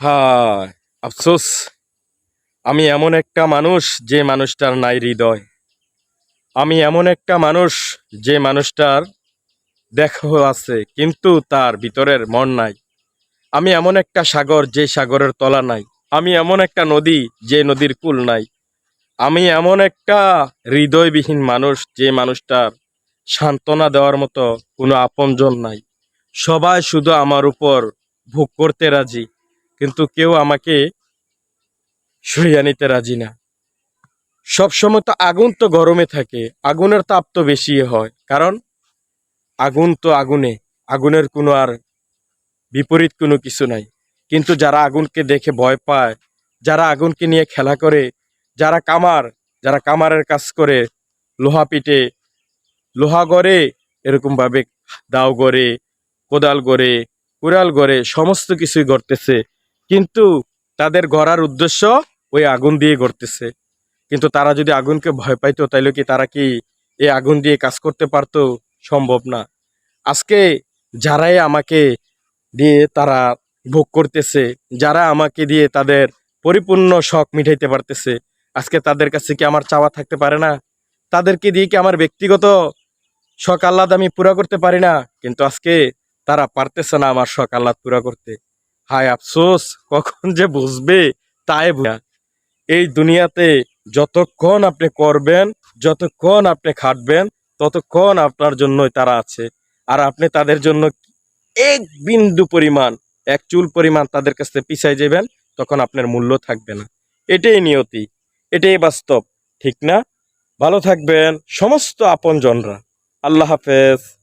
হায়, আফসোস। আমি এমন একটা মানুষ যে মানুষটার নাই হৃদয়। আমি এমন একটা মানুষ যে মানুষটার দেখ আছে, কিন্তু তার ভিতরের মন নাই। আমি এমন একটা সাগর যে সাগরের তলা নাই। আমি এমন একটা নদী যে নদীর কুল নাই। আমি এমন একটা হৃদয়বিহীন মানুষ যে মানুষটার সান্ত্বনা দেওয়ার মতো কোনো আপনজন নাই। সবাই শুধু আমার উপর ভোগ করতে রাজি। কিন্তু কেউ আমাকে সরিয়ে নিতে রাজি না। সবসময় তো আগুন তো গরমে থাকে, আগুনের তাপ তো বেশি হয়, কারণ আগুন তো আগুনে, আগুনের কোনো আর বিপরীত কোনো কিছু নাই। কিন্তু যারা আগুনকে দেখে ভয় পায়, যারা আগুনকে নিয়ে খেলা করে, যারা কামার, যারা কামারের কাজ করে, লোহা পিটে, লোহা গড়ে, এরকমভাবে দাও গড়ে, কোদাল গড়ে, কুড়াল গড়ে, সমস্ত কিছুই গড়তেছে কিন্তু তাদের গড়ার উদ্দেশ্য ওই আগুন দিয়ে গড়তেছে। কিন্তু তারা যদি আগুনকে ভয় পাইতো, তাইলে কি তারা কি এই আগুন দিয়ে কাজ করতে পারতো? সম্ভব না। আজকে যারাই আমাকে দিয়ে তারা ভোগ করতেছে, যারা আমাকে দিয়ে তাদের পরিপূর্ণ শখ মিটাইতে পারতেছে, আজকে তাদের কাছে কি আমার চাওয়া থাকতে পারে না? তাদেরকে দিয়ে কি আমার ব্যক্তিগত শখ আহ্লাদ আমি পুরা করতে পারি না? কিন্তু আজকে তারা পারতেছে না আমার শখ আহ্লাদ পুরা করতে। হায় আফসোস, কখন যে বুঝবে তাই বুঝা। এই দুনিয়াতে যতক্ষণ আপনি করবেন, যতক্ষণ আপনি খাটবেন, ততক্ষণ আপনার জন্যই তারা আছে। আর আপনি তাদের জন্য এক বিন্দু পরিমাণ, এক চুল পরিমাণ তাদের কাছ থেকে পিছাই যাবেন, তখন আপনার মূল্য থাকবে না। এটাই নিয়তি, এটাই বাস্তব, ঠিক না? ভালো থাকবেন সমস্ত আপনজনরা। আল্লাহ হাফেজ।